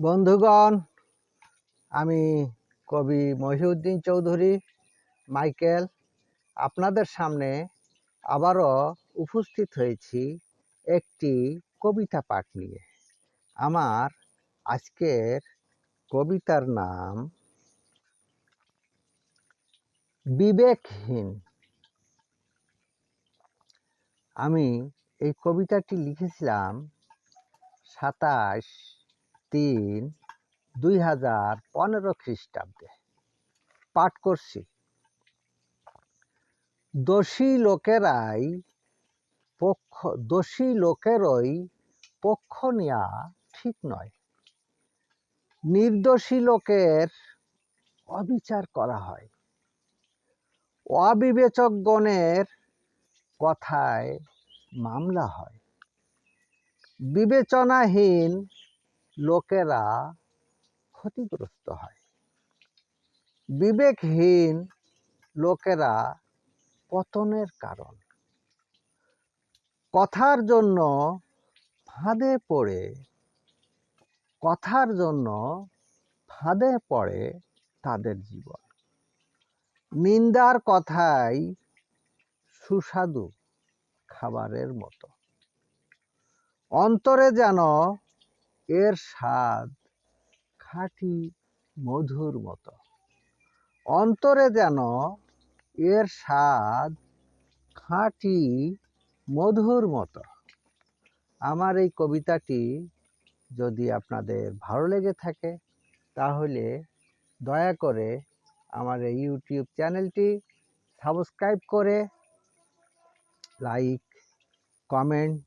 বন্ধুগণ, আমি কবি মহিউদ্দিন চৌধুরী, মাইকেল, আপনাদের সামনে আবারও উপস্থিত হয়েছি একটি কবিতা পাঠ নিয়ে। আমার আজকের কবিতার নাম বিবেকহীন। আমি এই কবিতাটি লিখেছিলাম সাতাশ তিন দুই হাজার পনেরো খ্রিস্টাব্দে। পাঠ করছি। দোষী লোকেরাই পক্ষ, দোষী লোকেরই পক্ষ নেওয়া ঠিক নয়। নির্দোষী লোকের অবিচার করা হয়। অবিবেচকগণের কথায় মামলা হয়। বিবেচনাহীন লোকেরা ক্ষতিগ্রস্ত হয়। বিবেকহীন লোকেরা পতনের কারণ। কথার জন্য ফাঁদে পড়ে, কথার জন্য ফাঁদে পড়ে তাদের জীবন। নিন্দার কথাই সুস্বাদু খাবারের মতো। অন্তরে যেন এর স্বাদ খাঁটি মধুর মতো। অন্তরে যেন এর স্বাদ খাঁটি মধুর মতো। আমার এই কবিতাটি যদি আপনাদের ভালো লেগে থাকে, তাহলে দয়া করে আমার এই ইউটিউব চ্যানেলটি সাবস্ক্রাইব করে লাইক, কমেন্ট,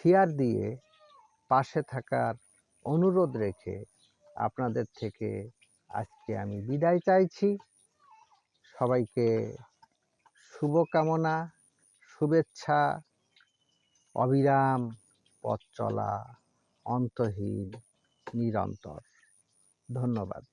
শেয়ার দিয়ে পাশে থাকার অনুরোধ রেখে আপনাদের থেকে আজকে আমি বিদায় চাইছি। সবাইকে শুভকামনা, শুভেচ্ছা, অবিরাম পথ চলা অন্তহীন, নিরন্তর। ধন্যবাদ।